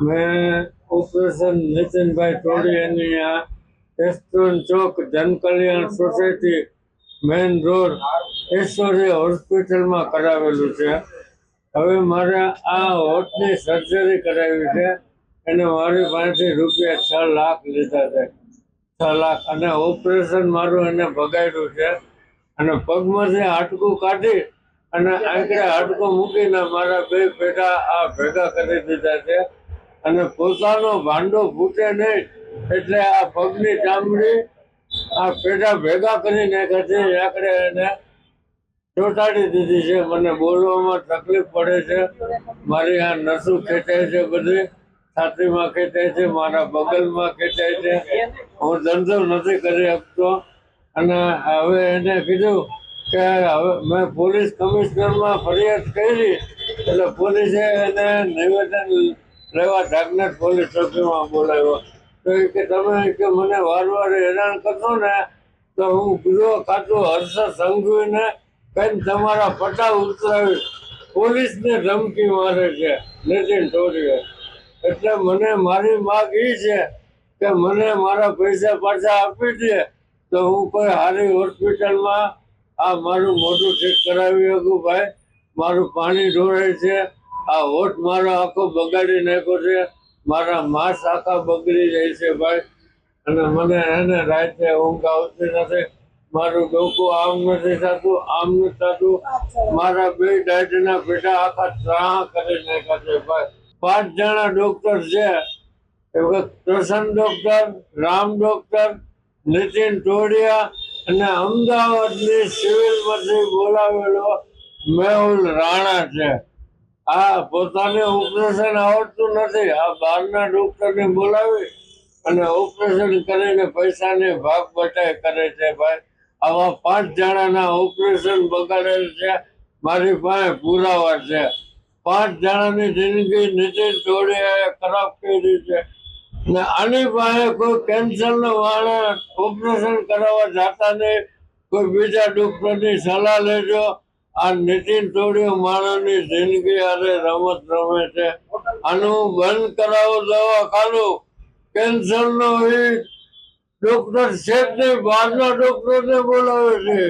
મેં ઓપરેશન નીતિનભાઈ ટોડિયાની આ રેસ્ટોરન્ટ ચોક Jankalyan society main road Aishwarya હોસ્પિટલમાં કરાવેલું છે. હવે મારે આ હોટની સર્જરી કરાવી છે અને મારી પાસેથી રૂપિયા છ લાખ લીધા છે. છ લાખ. અને ઓપરેશન મારું એને ભગાડ્યું છે. અને પગમાંથી હાડકું કાઢી અને આંકડે હાડકું મૂકીને મારા બે પેટા આ ભેગા કરી દીધા છે. અને પોતાનો ભાંડો ફૂટે નહીં, એટલે આ પગની ચામડી આ પેટા ભેગા કરી નાખ્યા છે એને ચોંટાડી દીધી છે. મને બોલવામાં તકલીફ પડે છે. મારી આ નસું ખેંચાય છે બધી, છાતીમાં ખેંચાય છે, મારા બગલમાં ખેંચાય છે. હું ધંધો નથી કરી શકતો. અને હવે એને કીધું કે હવે મેં પોલીસ કમિશનરમાં ફરિયાદ કરી, એટલે પોલીસે એને નિવેદન લેવા જાગનાથ પોલીસ ચોકીમાં બોલાવ્યો. તો એ કે તમે કે મને વારવાર હેરાન કરશો ને, તો હું ગૃહ ખાતું હર્ષ સંઘવીને કઈ તમારા પટા ઉતરાવી પોલીસને ધમકી મારે છે નીતિન ટોરીએ એટલે મને મારી માગ એ છે કે મને મારા પૈસા પાછા આપી દે, તો હું કોઈ સારી હોસ્પિટલમાં આ મારું મોઢું ઠીક કરાવી શકું ભાઈ? મારું પાણી ઢોળાય છે આ હોઠ મારો આખો બગાડી નાખ્યો છે. મારા માંસ આખા બગડી જાય છે ભાઈ. અને મને એને રાતે ઊંઘ આવતી નથી. મારું ડોકું આમ નથી થતું, આમ નથી થતું. મારા બે ડાયટના પેટા આખા ત્રાહ કરી નાખ્યા છે ભાઈ. પાંચ જણા ડોક્ટર છે. એવા પ્રસન્ન ડોક્ટર, રામ ડોક્ટર, નીતિન ટોડિયા અને અમદાવાદની સિવિલમાંથી બોલાવેલો મેહુલ રાણા છે. આ પોતાને ઓપરેશન આવડતું નથી. આ બહારના ડોક્ટરને બોલાવી અને ઓપરેશન કરીને પૈસાની ભાગ બટાઈ કરે છે ભાઈ. આવા પાંચ જણાના ઓપરેશન બગાડેલ છે. મારી પાસે પુરાવા છે. પાંચ જણાની જિંદગી નીચે તોડી ખરાબ કરી છે. ને આની પાસે કોઈ કેન્સરનો માણસ ઓપરેશન કરાવવા જતા નહીં. કોઈ બીજા ડોક્ટરની સલાહ લેજો. આ નીતિન ટોડિયો માણસની જિંદગી અરે રમત રમે છે. આનું બંધ કરાવો દવાખાનું કેન્સરનો એ ડોક્ટર છે જ બહારના ડોક્ટરને બોલાવે છે.